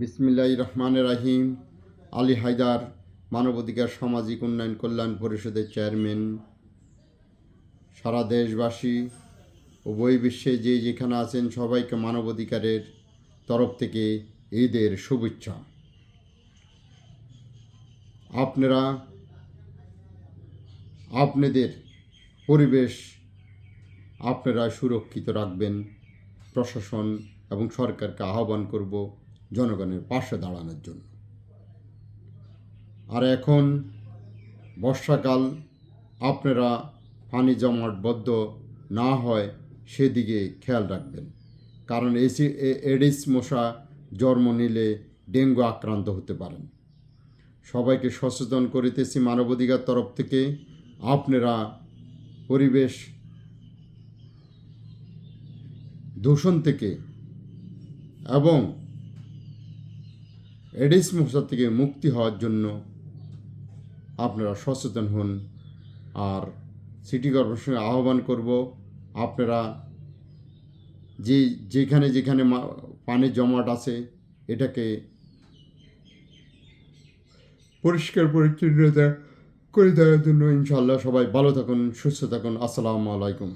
বিসমিল্লাহ রহমান রাহিম। আলী হায়দার মানবাধিকার সামাজিক উন্নয়ন কল্যাণ পরিষদের চেয়ারম্যান। সারা দেশবাসী ও বিশ্বে যে যেখানে আছেন সবাইকে মানবাধিকারের তরফ থেকে ঈদের শুভেচ্ছা। আপনারা, আপনাদের পরিবেশ আপনারা সুরক্ষিত রাখবেন। প্রশাসন এবং সরকারকে আহ্বান করব জনগণের পাশে দাঁড়ানোর জন্য। আর এখন বর্ষাকাল, আপনারা পানি জমাটবদ্ধ না হয় সেদিকে খেয়াল রাখবেন। কারণ এসি এডিস মশা জন্ম নিলে ডেঙ্গু আক্রান্ত হতে পারেন। সবাইকে সচেতন করিতেছি মানবাধিকার তরফ থেকে। আপনারা পরিবেশ দূষণ থেকে এবং এডিস মশা থেকে মুক্তি হওয়ার জন্য আপনারা সচেতন হন। আর সিটি কর্পোরেশনের আহ্বান করব, আপনারা যে যেখানে যেখানে পানির জমাট আছে, এটাকে পরিষ্কার, পরিচ্ছন্নতা করে দেওয়ার জন্য ইনশাল্লাহ সবাই ভালো থাকুন, সুস্থ থাকুন। আসসালামু আলাইকুম।